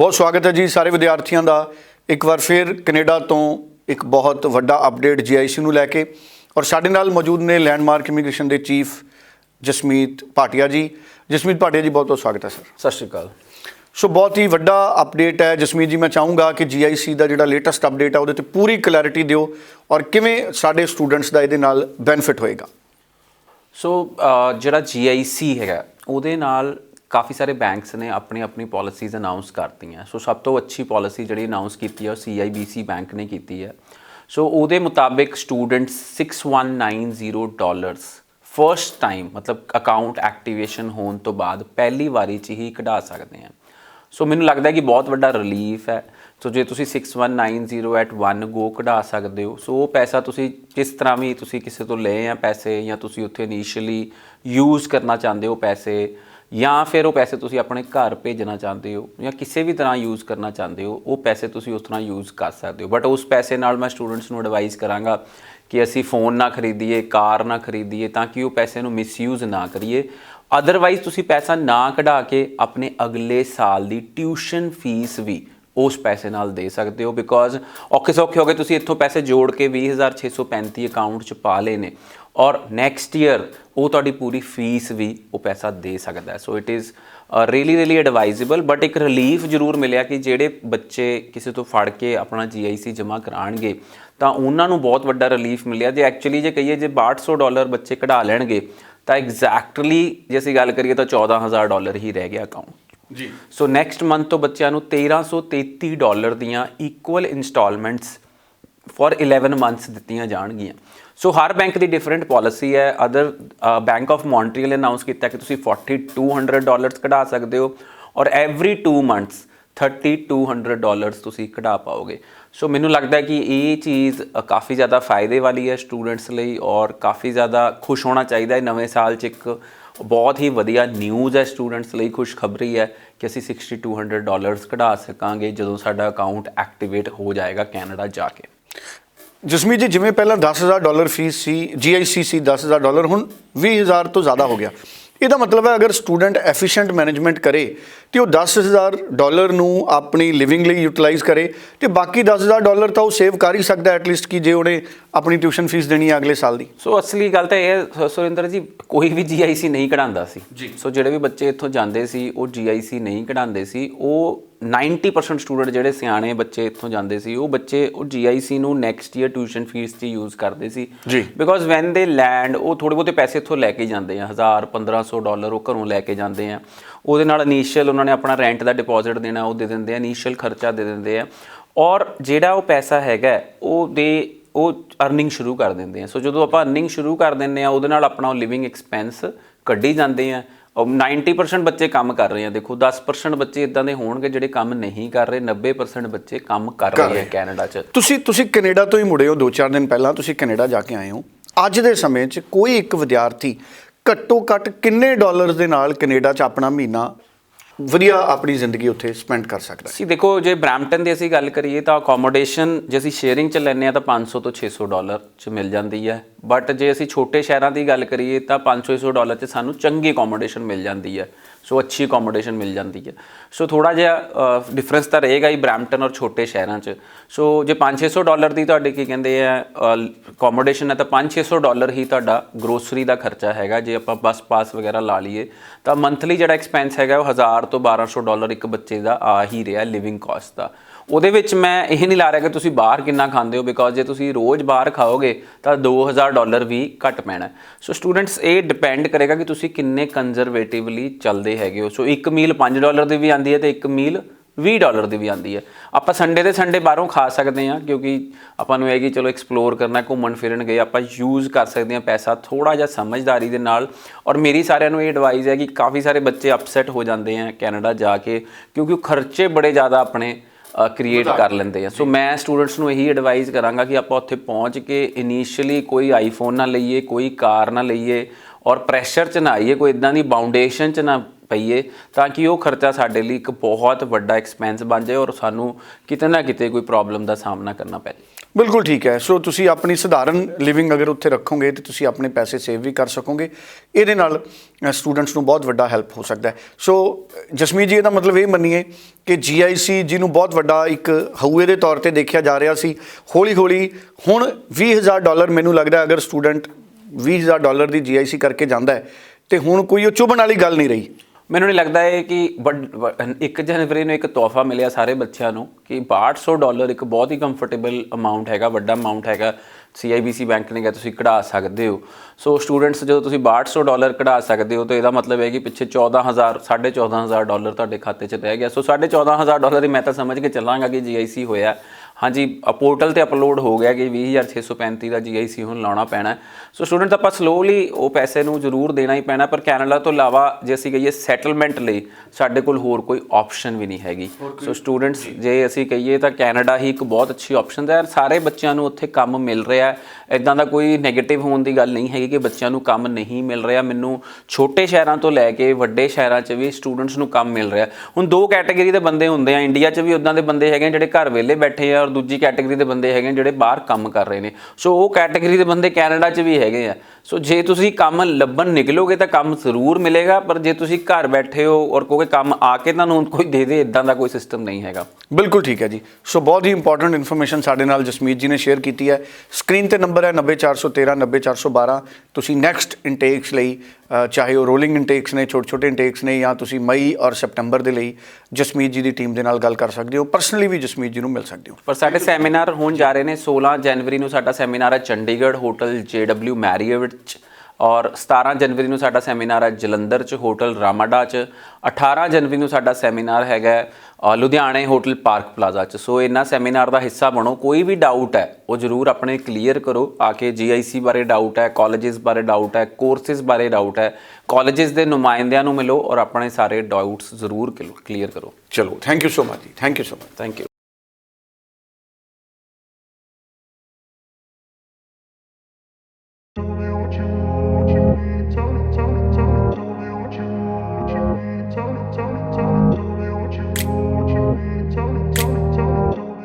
ਬਹੁਤ ਸਵਾਗਤ ਹੈ ਜੀ ਸਾਰੇ ਵਿਦਿਆਰਥੀਆਂ ਦਾ। ਇੱਕ ਵਾਰ ਫਿਰ ਕੈਨੇਡਾ ਤੋਂ ਇੱਕ ਬਹੁਤ ਵੱਡਾ ਅਪਡੇਟ ਜੀਆਈਸੀ ਨੂੰ ਲੈ ਕੇ ਔਰ ਸਾਡੇ ਨਾਲ ਮੌਜੂਦ ਨੇ ਲੈਂਡਮਾਰਕ ਇਮੀਗ੍ਰੇਸ਼ਨ ਦੇ ਚੀਫ ਜਸਮੀਤ ਭਾਟੀਆ ਜੀ। ਜਸਮੀਤ ਭਾਟੀਆ ਜੀ ਬਹੁਤ ਬਹੁਤ ਸਵਾਗਤ ਹੈ ਸਰ। ਸਤਿ ਸ਼੍ਰੀ ਅਕਾਲ। ਸੋ ਬਹੁਤ ਹੀ ਵੱਡਾ ਅਪਡੇਟ ਹੈ ਜਸਮੀਤ ਜੀ ਮੈਂ ਚਾਹੂੰਗਾ ਕਿ ਜੀਆਈਸੀ ਦਾ ਜਿਹੜਾ ਲੇਟੈਸਟ ਅਪਡੇਟ ਹੈ ਉਹਦੇ ਤੇ ਪੂਰੀ ਕਲੈਰਿਟੀ ਦਿਓ ਔਰ ਕਿਵੇਂ ਸਾਡੇ ਸਟੂਡੈਂਟਸ ਦਾ ਇਹਦੇ ਨਾਲ ਬੈਨੀਫਿਟ ਹੋਏਗਾ। ਸੋ ਜਿਹੜਾ GIC ਹੈਗਾ ਉਹਦੇ ਨਾਲ ਕਾਫੀ ਸਾਰੇ ਬੈਂਕਸ ਨੇ ਆਪਣੀ ਆਪਣੀ ਪਾਲਿਸੀਜ਼ ਅਨਾਉਂਸ ਕਰਤੀਆਂ। ਸੋ ਸਭ ਤੋਂ ਅੱਛੀ ਪਾਲਿਸੀ ਜਿਹੜੀ ਅਨਾਉਂਸ ਕੀਤੀ ਹੈ ਉਹ CIBC ਬੈਂਕ ਨੇ ਕੀਤੀ ਹੈ। ਸੋ ਉਹਦੇ ਮੁਤਾਬਿਕ ਸਟੂਡੈਂਟਸ 6190 ਡਾਲਰਸ ਫਰਸਟ ਟਾਈਮ ਮਤਲਬ ਅਕਾਊਂਟ ਐਕਟੀਵੇਸ਼ਨ ਹੋਣ ਤੋਂ ਬਾਅਦ ਪਹਿਲੀ ਵਾਰੀ ਚ ਹੀ ਕਢਾ ਸਕਦੇ ਆ ਸੋ ਮੈਨੂੰ ਲੱਗਦਾ ਕਿ ਬਹੁਤ ਵੱਡਾ ਰਿਲੀਫ ਹੈ। ਸੋ ਜੇ ਤੁਸੀਂ 6190 ਐਟ 1 ਗੋ ਕਢਾ ਸਕਦੇ ਹੋ, ਸੋ ਉਹ ਪੈਸਾ ਤੁਸੀਂ ਜਿਸ ਤਰ੍ਹਾਂ ਵੀ ਤੁਸੀਂ ਕਿਸੇ ਤੋਂ ਲਏ ਆ ਪੈਸੇ ਜਾਂ ਤੁਸੀਂ ਉੱਥੇ ਇਨੀਸ਼ੀਅਲੀ ਯੂਜ਼ ਕਰਨਾ ਚਾਹੁੰਦੇ ਹੋ ਪੈਸੇ ਜਾਂ ਫਿਰ ਉਹ ਪੈਸੇ ਤੁਸੀਂ ਆਪਣੇ ਘਰ ਭੇਜਣਾ ਚਾਹੁੰਦੇ ਹੋ ਜਾਂ ਕਿਸੇ ਵੀ ਤਰ੍ਹਾਂ ਯੂਜ਼ ਕਰਨਾ ਚਾਹੁੰਦੇ ਹੋ, ਉਹ ਪੈਸੇ ਤੁਸੀਂ ਉਸ ਤਰ੍ਹਾਂ ਯੂਜ਼ ਕਰ ਸਕਦੇ ਹੋ। ਬਟ ਉਸ ਪੈਸੇ ਨਾਲ ਮੈਂ ਸਟੂਡੈਂਟਸ ਨੂੰ ਐਡਵਾਈਸ ਕਰਾਂਗਾ ਕਿ ਅਸੀਂ ਫੋਨ ਨਾ ਖਰੀਦੀਏ, ਕਾਰ ਨਾ ਖਰੀਦੀਏ ਤਾਂ ਕਿ ਉਹ ਪੈਸੇ ਨੂੰ ਮਿਸਯੂਜ਼ ਨਾ ਕਰੀਏ। ਅਦਰਵਾਈਜ਼ ਤੁਸੀਂ ਪੈਸਾ ਨਾ ਕਢਾ ਕੇ ਆਪਣੇ ਅਗਲੇ ਸਾਲ ਦੀ ਟਿਊਸ਼ਨ ਫੀਸ ਵੀ ਉਸ ਪੈਸੇ ਨਾਲ ਦੇ ਸਕਦੇ ਹੋ। ਬਿਕੋਜ਼ ਔਖੇ ਸੌਖੇ ਹੋ ਗਏ, ਤੁਸੀਂ ਇੱਥੋਂ ਪੈਸੇ ਜੋੜ ਕੇ 20635 ਅਕਾਊਂਟ 'ਚ ਪਾ ਲਏ ਨੇ। ਔਰ ਨੈਕਸਟ ਈਅਰ ਉਹ ਤੁਹਾਡੀ ਪੂਰੀ ਫੀਸ ਵੀ ਉਹ ਪੈਸਾ ਦੇ ਸਕਦਾ ਹੈ। So it is really really advisable but ਇੱਕ ਰਿਲੀਫ ਜ਼ਰੂਰ ਮਿਲਿਆ ਕਿ ਜਿਹੜੇ ਬੱਚੇ ਕਿਸੇ ਤੋਂ ਫੜ ਕੇ ਆਪਣਾ GIC ਜਮ੍ਹਾਂ ਕਰਾਣਗੇ ਤਾਂ ਉਹਨਾਂ ਨੂੰ ਬਹੁਤ ਵੱਡਾ ਰਿਲੀਫ ਮਿਲਿਆ। ਜੇ ਐਕਚੁਅਲੀ ਜੇ ਕਹੀਏ ਜੇ 6200 ਡਾਲਰ ਬੱਚੇ ਕਢਾ ਲੈਣਗੇ ਤਾਂ ਐਗਜ਼ੈਕਟਲੀ ਜੇ ਅਸੀਂ ਗੱਲ ਕਰੀਏ ਤਾਂ 14000 ਡਾਲਰ ਹੀ ਰਹਿ ਗਿਆ ਅਕਾਊਂਟ ਜੀ। ਸੋ ਨੈਕਸਟ ਮੰਥ ਤੋਂ ਬੱਚਿਆਂ ਨੂੰ 1333 ਡਾਲਰ ਦੀਆਂ ਇਕੁਅਲ ਇਨਸਟਾਲਮੈਂਟਸ ਫॉर 11 ਮੰਥਸ ਦਿੱਤੀਆਂ ਜਾਣਗੀਆਂ। ਸੋ ਹਰ ਬੈਂਕ ਦੀ ਡਿਫਰੈਂਟ ਪਾਲਿਸੀ ਹੈ other Bank of Montreal announce ਕੀਤਾ ਕਿ ਤੁਸੀਂ 4200 ਡਾਲਰਸ ਕਢਾ ਸਕਦੇ ਹੋ ਔਰ ਐਵਰੀ 2 ਮੰਥਸ 3200 ਡਾਲਰਸ ਤੁਸੀਂ ਕਢਾ ਪਾਓਗੇ ਸੋ ਮੈਨੂੰ ਲੱਗਦਾ ਹੈ ਕਿ ਇਹ ਚੀਜ਼ ਕਾਫੀ ਜ਼ਿਆਦਾ ਫਾਇਦੇ ਵਾਲੀ ਹੈ ਸਟੂਡੈਂਟਸ ਲਈ ਔਰ ਕਾਫੀ ਜ਼ਿਆਦਾ ਖੁਸ਼ ਹੋਣਾ ਚਾਹੀਦਾ ਹੈ ਨਵੇਂ ਸਾਲ 'ਚ ਇੱਕ ਬਹੁਤ ਹੀ ਵਧੀਆ ਨਿਊਜ਼ ਹੈ ਸਟੂਡੈਂਟਸ ਲਈ ਖੁਸ਼ਖਬਰੀ ਹੈ ਕਿ ਅਸੀਂ 6200 ਡਾਲਰਸ ਕਢਾ ਸਕਾਂਗੇ ਜਦੋਂ ਸਾਡਾ ਅਕਾਊਂਟ ਐਕਟੀਵੇਟ ਹੋ ਜਾਏਗਾ ਕੈਨੇਡਾ ਜਾ ਕੇ ਜਸਮੀਤ ਜੀ ਜਿਵੇਂ ਪਹਿਲਾਂ 10000 ਡਾਲਰ ਫੀਸ ਸੀ ਜੀਆਈਸੀ ਸੀ 10000 ਡਾਲਰ ਹੁਣ 20000 ਤੋਂ ਜ਼ਿਆਦਾ ਹੋ ਗਿਆ। ਇਹਦਾ ਮਤਲਬ ਹੈ ਅਗਰ ਸਟੂਡੈਂਟ ਐਫੀਸ਼ੀਐਂਟ ਮੈਨੇਜਮੈਂਟ ਕਰੇ ਤੇ ਉਹ 10000 ਡਾਲਰ ਨੂੰ ਆਪਣੀ ਲਿਵਿੰਗ ਲਈ ਯੂਟਿਲਾਈਜ਼ ਕਰੇ ਤੇ ਬਾਕੀ 10000 ਡਾਲਰ ਤਾਂ ਉਹ ਸੇਵ ਕਰ ਹੀ ਸਕਦਾ ਐਟਲੀਸਟ ਕਿ ਜੇ ਉਹਨੇ ਆਪਣੀ ਟਿਊਸ਼ਨ ਫੀਸ ਦੇਣੀ ਹੈ ਅਗਲੇ ਸਾਲ ਦੀ। ਸੋ ਅਸਲੀ ਗੱਲ ਤਾਂ ਇਹ ਹੈ, ਸੁਰਿੰਦਰ ਜੀ ਕੋਈ ਵੀ GIC ਨਹੀਂ ਕਢਾਉਂਦਾ ਸੀ। ਸੋ ਜਿਹੜੇ ਵੀ ਬੱਚੇ ਇੱਥੋਂ ਜਾਂਦੇ ਸੀ ਉਹ GIC ਨਹੀਂ ਕਢਾਉਂਦੇ ਸੀ ਉਹ 90% ਸਟੂਡੈਂਟ ਜਿਹੜੇ ਸਿਆਣੇ ਬੱਚੇ ਇੱਥੋਂ ਜਾਂਦੇ ਸੀ ਉਹ ਬੱਚੇ ਉਹ GIC ਨੂੰ ਨੈਕਸਟ ਈਅਰ ਟਿਊਸ਼ਨ ਫੀਸ 'ਚ ਯੂਜ਼ ਕਰਦੇ ਸੀ। ਜੀ। ਬਿਕੋਜ਼ ਵੈਨ ਦੇ ਲੈਂਡ ਉਹ ਥੋੜੇ ਬਹੁਤੇ ਪੈਸੇ ਇੱਥੋਂ ਲੈ ਕੇ ਜਾਂਦੇ ਆ 1000 1500 ਡਾਲਰ ਉਹ ਘਰੋਂ ਲੈ ਕੇ ਜਾਂਦੇ ਆ। ਉਹਦੇ ਨਾਲ ਇਨੀਸ਼ੀਅਲ ਉਹਨਾਂ ਨੇ ਆਪਣਾ ਰੈਂਟ ਦਾ ਡਿਪੋਜ਼ਿਟ ਦੇਣਾ ਉਹ ਦੇ ਦਿੰਦੇ ਆ ਇਨੀਸ਼ੀਅਲ ਖਰਚਾ ਦੇ ਦਿੰਦੇ ਆ। ਔਰ ਜਿਹੜਾ ਉਹ ਪੈਸਾ ਹੈਗਾ ਉਹ ਦੇ ਉਹ ਅਰਨਿੰਗ ਸ਼ੁਰੂ ਕਰ ਦਿੰਦੇ ਆ। ਸੋ ਜਦੋਂ ਆਪਾਂ ਅਰਨਿੰਗ ਸ਼ੁਰੂ ਕਰ ਦਿੰਦੇ ਆ ਉਹਦੇ ਨਾਲ ਆਪਣਾ ਲਿਵਿੰਗ ਐਕਸਪੈਂਸ ਕੱਢੀ ਜਾਂਦੇ ਆ। 90% ਬੱਚੇ ਕੰਮ ਕਰ ਰਹੇ ਆ। ਦੇਖੋ 10% ਬੱਚੇ ਇਦਾਂ ਦੇ ਹੋਣਗੇ ਜਿਹੜੇ ਕੰਮ ਨਹੀਂ ਕਰ ਰਹੇ 90% ਬੱਚੇ ਕੰਮ ਕਰ ਰਹੇ ਆ ਕੈਨੇਡਾ 'ਚ। ਤੁਸੀਂ ਤੁਸੀਂ ਕੈਨੇਡਾ ਤੋਂ ਹੀ ਮੁੜੇ ਹੋ 2-4 ਦਿਨ ਪਹਿਲਾਂ ਤੁਸੀਂ ਕੈਨੇਡਾ ਜਾ ਕੇ ਆਏ ਹੋ। ਅੱਜ ਦੇ ਸਮੇਂ 'ਚ ਕੋਈ ਇੱਕ ਵਿਦਿਆਰਥੀ ਘੱਟੋ ਘੱਟ ਕਿੰਨੇ ਡਾਲਰਸ ਦੇ ਨਾਲ ਕੈਨੇਡਾ 'ਚ ਆਪਣਾ ਮਹੀਨਾ ਵਧੀਆ ਆਪਣੀ ਜ਼ਿੰਦਗੀ ਉੱਥੇ ਸਪੈਂਡ ਕਰ ਸਕਦਾ ਹੈ। ਸੀ ਦੇਖੋ, ਜੇ ਬ੍ਰੈਂਪਟਨ ਦੀ ਅਸੀਂ ਗੱਲ ਕਰੀਏ ਤਾਂ ਅਕੋਮੋਡੇਸ਼ਨ ਜੇ ਅਸੀਂ ਸ਼ੇਅਰਿੰਗ 'ਚ ਲੈਂਦੇ ਆ ਤਾਂ 500 ਤੋਂ 600 ਡਾਲਰ 'ਚ ਮਿਲ ਜਾਂਦੀ ਹੈ। ਬਟ ਜੇ ਅਸੀਂ ਛੋਟੇ ਸ਼ਹਿਰਾਂ ਦੀ ਗੱਲ ਕਰੀਏ ਤਾਂ 500 ਡਾਲਰ 'ਚ ਸਾਨੂੰ ਚੰਗੀ ਅਕੋਮੋਡੇਸ਼ਨ ਮਿਲ ਜਾਂਦੀ ਹੈ। ਸੋ ਅੱਛੀ ਅਕੋਮੋਡੇਸ਼ਨ ਮਿਲ ਜਾਂਦੀ ਹੈ। ਸੋ ਥੋੜਾ ਜਿਹਾ ਡਿਫਰੈਂਸ ਤਾਂ ਰਹੇਗਾ ਹੀ ਬ੍ਰੈਂਪਟਨ ਔਰ ਛੋਟੇ ਸ਼ਹਿਰਾਂ 'ਚ। ਸੋ ਜੇ 5-600 ਡਾਲਰ ਦੀ ਤੁਹਾਡੇ ਕੀ ਕਹਿੰਦੇ ਆ ਅਕੋਮੋਡੇਸ਼ਨ ਹੈ ਤਾਂ 5-600 ਡਾਲਰ ਹੀ ਤੁਹਾਡਾ ਗਰੋਸਰੀ ਦਾ ਖਰਚਾ ਹੈਗਾ। ਜੇ ਆਪਾਂ ਬੱਸ ਪਾਸ ਵਗੈਰਾ ਲਾ ਲਈਏ, ਤਾਂ ਮੰਥਲੀ ਜਿਹੜਾ ਐਕਸਪੈਂਸ ਹੈਗਾ ਉਹ 1000 ਤੋਂ 1200 ਡਾਲਰ ਇੱਕ ਬੱਚੇ ਦਾ ਆ ਹੀ ਰਿਹਾ ਲਿਵਿੰਗ ਕਾਸਟ ਦਾ। ਉਹਦੇ ਵਿੱਚ ਮੈਂ ਇਹ ਨਹੀਂ ਲਾ ਰਿਹਾ ਕਿ ਤੁਸੀਂ ਬਾਹਰ ਕਿੰਨਾ ਖਾਂਦੇ ਹੋ ਬਿਕੋਜ਼ ਜੇ ਤੁਸੀਂ ਰੋਜ਼ ਬਾਹਰ ਖਾਓਗੇ ਤਾਂ 2000 ਡਾਲਰ ਵੀ ਘੱਟ ਪੈਣਾ। ਸੋ ਸਟੂਡੈਂਟਸ ਇਹ ਡਿਪੈਂਡ ਕਰੇਗਾ ਕਿ ਤੁਸੀਂ ਕਿੰਨੇ ਕੰਜ਼ਰਵੇਟਿਵਲੀ ਚੱਲਦੇ ਹੈਗੇ ਹੋ। ਸੋ ਇੱਕ ਮੀਲ 5 ਡਾਲਰ ਦੀ ਵੀ ਆਂਦੀ ਹੈ ਤੇ ਇੱਕ ਮੀਲ 20 ਡਾਲਰ ਦੀ ਵੀ ਆਂਦੀ ਹੈ। ਆਪਾਂ ਸੰਡੇ ਦੇ ਸੰਡੇ ਬਾਹਰੋਂ ਖਾ ਸਕਦੇ ਹਾਂ, ਕਿਉਂਕਿ ਆਪਾਂ ਨੂੰ ਇਹ ਕਿ ਚਲੋ ਐਕਸਪਲੋਰ ਕਰਨਾ, ਘੁੰਮਣ ਫਿਰਨ ਗਏ, ਆਪਾਂ ਯੂਜ਼ ਕਰ ਸਕਦੇ ਹਾਂ ਪੈਸਾ ਥੋੜਾ ਜਿਹਾ ਸਮਝਦਾਰੀ ਦੇ ਨਾਲ। ਔਰ ਮੇਰੀ ਸਾਰਿਆਂ ਨੂੰ ਇਹ ਐਡਵਾਈਸ ਹੈ ਕਿ ਕਾਫੀ ਸਾਰੇ ਬੱਚੇ ਅਪਸੈਟ ਹੋ ਜਾਂਦੇ ਆ ਕੈਨੇਡਾ ਜਾ ਕੇ, ਕਿਉਂਕਿ ਉਹ ਖਰਚੇ ਬੜੇ ਜ਼ਿਆਦਾ ਆਪਣੇ ਕ੍ਰੀਏਟ ਕਰ ਲੈਂਦੇ ਆ। ਸੋ ਮੈਂ ਸਟੂਡੈਂਟਸ ਨੂੰ ਇਹੀ ਐਡਵਾਈਸ ਕਰਾਂਗਾ ਕਿ ਆਪਾਂ ਉੱਥੇ ਪਹੁੰਚ ਕੇ ਇਨੀਸ਼ੀਅਲੀ ਕੋਈ ਆਈਫੋਨ ਨਾ ਲਈਏ ਕੋਈ ਕਾਰ ਨਾ ਲਈਏ ਔਰ ਪ੍ਰੈਸ਼ਰ 'ਚ ਨਾ ਆਈਏ ਕੋਈ ਇਦਾਂ ਦੀ ਬਾਉਂਡੇਸ਼ਨ 'ਚ ਨਾ ਪਈਏ ਤਾਂ ਕਿ ਉਹ ਖਰਚਾ ਸਾਡੇ ਲਈ ਇੱਕ ਬਹੁਤ ਵੱਡਾ ਐਕਸਪੈਂਸ ਬਣ ਜਾਏ ਔਰ ਸਾਨੂੰ ਕਿਤੇ ਨਾ ਕਿਤੇ ਕੋਈ ਪ੍ਰੋਬਲਮ ਦਾ ਸਾਹਮਣਾ ਕਰਨਾ ਪੈ ਜਾਏ। ਬਿਲਕੁਲ ਠੀਕ ਹੈ। ਸੋ ਤੁਸੀਂ ਆਪਣੀ ਸਧਾਰਨ ਲਿਵਿੰਗ ਅਗਰ ਉੱਥੇ ਰੱਖੋਗੇ ਤੇ ਤੁਸੀਂ ਆਪਣੇ ਪੈਸੇ ਸੇਵ ਵੀ ਕਰ ਸਕੋਗੇ। ਇਹਦੇ ਨਾਲ ਸਟੂਡੈਂਟਸ ਨੂੰ ਬਹੁਤ ਵੱਡਾ ਹੈਲਪ ਹੋ ਸਕਦਾ ਹੈ। ਸੋ ਜਸਮੀਤ ਜੀ, ਇਹਦਾ ਮਤਲਬ ਇਹ ਮੰਨੀਏ ਕਿ GIC ਜਿਹਨੂੰ ਬਹੁਤ ਵੱਡਾ ਇੱਕ ਹਊਏ ਦੇ ਤੌਰ ਤੇ ਦੇਖਿਆ ਜਾ ਰਿਹਾ ਸੀ। ਹੌਲੀ ਹੌਲੀ ਹੁਣ 20000 ਡਾਲਰ ਮੈਨੂੰ ਲੱਗਦਾ ਅਗਰ ਸਟੂਡੈਂਟ 20000 ਡਾਲਰ ਦੀ GIC ਕਰਕੇ ਜਾਂਦਾ ਹੈ, ਤੇ ਹੁਣ ਕੋਈ ਉਹ ਚੁਭਣ ਵਾਲੀ ਗੱਲ ਨਹੀਂ ਰਹੀ। ਮੈਨੂੰ ਨਹੀਂ ਲੱਗਦਾ ਹੈ ਕਿ 1 ਜਨਵਰੀ ਨੂੰ ਇੱਕ ਤੋਹਫਾ ਮਿਲਿਆ ਸਾਰੇ ਬੱਚਿਆਂ ਨੂੰ ਕਿ 6200 ਡਾਲਰ ਇੱਕ ਬਹੁਤ ਹੀ ਕੰਫਰਟੇਬਲ ਅਮਾਉਂਟ ਹੈਗਾ, ਵੱਡਾ ਅਮਾਉਂਟ ਹੈਗਾ। CIBC ਬੈਂਕ ਨੇ ਕਿਹਾ ਤੁਸੀਂ ਕਢਾ ਸਕਦੇ ਹੋ। ਸੋ ਸਟੂਡੈਂਟਸ ਜਦੋਂ ਤੁਸੀਂ 6200 ਡਾਲਰ ਕਢਾ ਸਕਦੇ ਹੋ, ਤਾਂ ਇਹਦਾ ਮਤਲਬ ਹੈ ਕਿ ਪਿੱਛੇ 14000 14500 ਡਾਲਰ ਤੁਹਾਡੇ ਖਾਤੇ 'ਚ ਰਹਿ ਗਿਆ। ਸੋ 14500 ਡਾਲਰ ਹੀ ਮੈਂ ਤਾਂ ਸਮਝ ਕੇ ਚੱਲਾਂਗਾ ਕਿ GIC ਹੋਇਆ। ਹਾਂਜੀ ਪੋਰਟਲ ਤੇ ਅਪਲੋਡ ਹੋ ਗਿਆ ਕਿ 20635 ਦਾ GIC ਹੁਣ ਲਾਉਣਾ ਪੈਣਾ। ਸੋ ਸਟੂਡੈਂਟ ਆਪਾਂ ਸਲੋਲੀ ਉਹ ਪੈਸੇ ਨੂੰ ਜ਼ਰੂਰ ਦੇਣਾ ਹੀ ਪੈਣਾ ਪਰ ਕੈਨੇਡਾ ਤੋਂ ਇਲਾਵਾ ਜੇ ਅਸੀਂ ਕਹੀਏ ਸੈਟਲਮੈਂਟ ਲਈ ਸਾਡੇ ਕੋਲ ਹੋਰ ਕੋਈ ਆਪਸ਼ਨ ਵੀ ਨਹੀਂ ਹੈਗੀ। ਸੋ ਸਟੂਡੈਂਟਸ ਜੇ। ਅਸੀਂ ਕਹੀਏ ਤਾਂ ਕੈਨੇਡਾ ਹੀ ਇੱਕ ਬਹੁਤ ਅੱਛੀ ਆਪਸ਼ਨ ਹੈ। ਸਾਰੇ ਬੱਚਿਆਂ ਨੂੰ ਉੱਥੇ ਕੰਮ ਮਿਲ ਰਿਹਾ ਹੈ। ਇਦਾਂ ਦਾ ਕੋਈ 네ਗੇਟਿਵ ਹੋਣ ਦੀ ਗੱਲ ਨਹੀਂ ਹੈਗੀ ਕਿ ਬੱਚਿਆਂ ਨੂੰ ਕੰਮ ਨਹੀਂ ਮਿਲ ਰਿਹਾ। ਮੈਨੂੰ ਛੋਟੇ ਸ਼ਹਿਰਾਂ ਤੋਂ ਲੈ ਕੇ ਵੱਡੇ ਸ਼ਹਿਰਾਂ 'ਚ ਵੀ ਸਟੂਡੈਂਟਸ ਨੂੰ ਕੰਮ ਮਿਲ ਰਿਹਾ। ਹੁਣ ਦੋ ਕੈਟਾਗਰੀ ਦੇ ਬੰਦੇ ਹੁੰਦੇ ਆ। ਇੰਡੀਆ 'ਚ ਵੀ ਉਦਾਂ ਦੇ ਬੰਦੇ ਹੈਗੇ ਜਿਹੜੇ ਘਰ ਵਿਹਲੇ ਬੈਠੇ ਆ ਔਰ ਦੂਜੀ ਕੈਟਾਗਰੀ ਦੇ ਬੰਦੇ ਹੈਗੇ ਆ ਜਿਹੜੇ ਬਾਹਰ ਕੰਮ ਕਰ ਰਹੇ ਨੇ। ਸੋ ਉਹ ਕੈਟਾਗਰੀ ਦੇ ਬੰਦੇ ਕੈਨੇਡਾ 'ਚ ਵੀ ਹੈਗੇ ਆ। ਸੋ ਜੇ ਤੁਸੀਂ ਕੰਮ ਲੱਭਣ ਨਿਕਲੋਗੇ ਤਾਂ ਕੰਮ ਜ਼ਰੂਰ ਮਿਲੇਗਾ ਪਰ ਜੇ ਤੁਸੀਂ ਘਰ ਬੈਠੇ ਹੋ ਔਰ ਕੋਈ ਕੰਮ ਆ ਕੇ ਤੁਹਾਨੂੰ ਕੋਈ ਦੇ ਦੇ ਇਦਾਂ ਦਾ ਕੋਈ ਸਿਸਟਮ ਨਹੀਂ ਹੈਗਾ। ਬਿਲਕੁਲ ਠੀਕ ਹੈ ਜੀ। ਸੋ ਬਹੁਤ ਹੀ ਇੰਪੋਰਟੈਂਟ ਇਨਫੋਰਮੇਸ਼ਨ ਸਾਡੇ ਨਾਲ ਜਸਮੀਤ ਜੀ ਨੇ ਸ਼ੇਅਰ ਕੀਤੀ ਹੈ। ਸਕਰੀਨ ਤੇ ਨੰਬਰ ਹੈ 90413 90412 ਤੁਸੀਂ ਨੈਕਸਟ ਇਨਟੇਕਸ ਲਈ ਚਾਹੇ ਉਹ ਰੋਲਿੰਗ ਇਨਟੇਕਸ ਨੇ ਛੋਟੇ ਛੋਟੇ ਇਨਟੇਕਸ ਨੇ ਜਾਂ ਤੁਸੀਂ ਮਈ ਔਰ ਸਪਟੰਬਰ ਦੇ ਲਈ ਜਸਮੀਤ ਜੀ ਦੀ ਟੀਮ ਦੇ ਨਾਲ ਗੱਲ ਕਰ ਸਕਦੇ ਹੋ। ਪਰਸਨਲੀ ਵੀ ਜਸਮੀਤ ਜੀ ਨੂੰ ਮਿਲ ਸਕਦੇ ਹੋ। ਪਰ ਸਾਡੇ ਸੈਮੀਨਾਰ ਹੋਣ ਜਾ ਰਹੇ ਨੇ 16 ਜਨਵਰੀ ਨੂੰ। ਸਾਡਾ ਸੈਮੀਨਾਰ ਹੈ ਚੰਡੀਗੜ੍ਹ ਹੋਟਲ JW ਮੈਰੀਅਟ 'ਚ ਔਰ 17 ਜਨਵਰੀ ਨੂੰ ਸਾਡਾ ਸੈਮੀਨਾਰ ਹੈ ਜਲੰਧਰ 'ਚ ਹੋਟਲ ਰਾਮਾਡਾ 'ਚ। 18 ਜਨਵਰੀ ਨੂੰ ਸਾਡਾ ਸੈਮੀਨਾਰ ਹੈਗਾ ਲੁਧਿਆਣੇ ਹੋਟਲ ਪਾਰਕ ਪਲਾਜ਼ਾ 'ਚ। ਸੋ ਇਹਨਾਂ ਸੈਮੀਨਾਰ ਦਾ ਹਿੱਸਾ ਬਣੋ ਕੋਈ ਵੀ ਡਾਊਟ ਹੈ ਉਹ ਜ਼ਰੂਰ ਆਪਣੇ ਕਲੀਅਰ ਕਰੋ। ਆ ਕੇ GIC ਬਾਰੇ ਡਾਊਟ ਹੈ ਕਾਲਜਸ ਬਾਰੇ ਡਾਊਟ ਹੈ ਕੋਰਸਿਸ ਬਾਰੇ ਡਾਊਟ ਹੈ ਕਾਲਜਸ ਦੇ ਨੁਮਾਇੰਦਿਆਂ ਨੂੰ ਮਿਲੋ ਔਰ ਆਪਣੇ ਸਾਰੇ ਡਾਊਟਸ ਜ਼ਰੂਰ ਕਲੀਅਰ ਕਰੋ। ਚਲੋ ਥੈਂਕ ਯੂ ਸੋ ਮਚ ਜੀ thank you so much thank you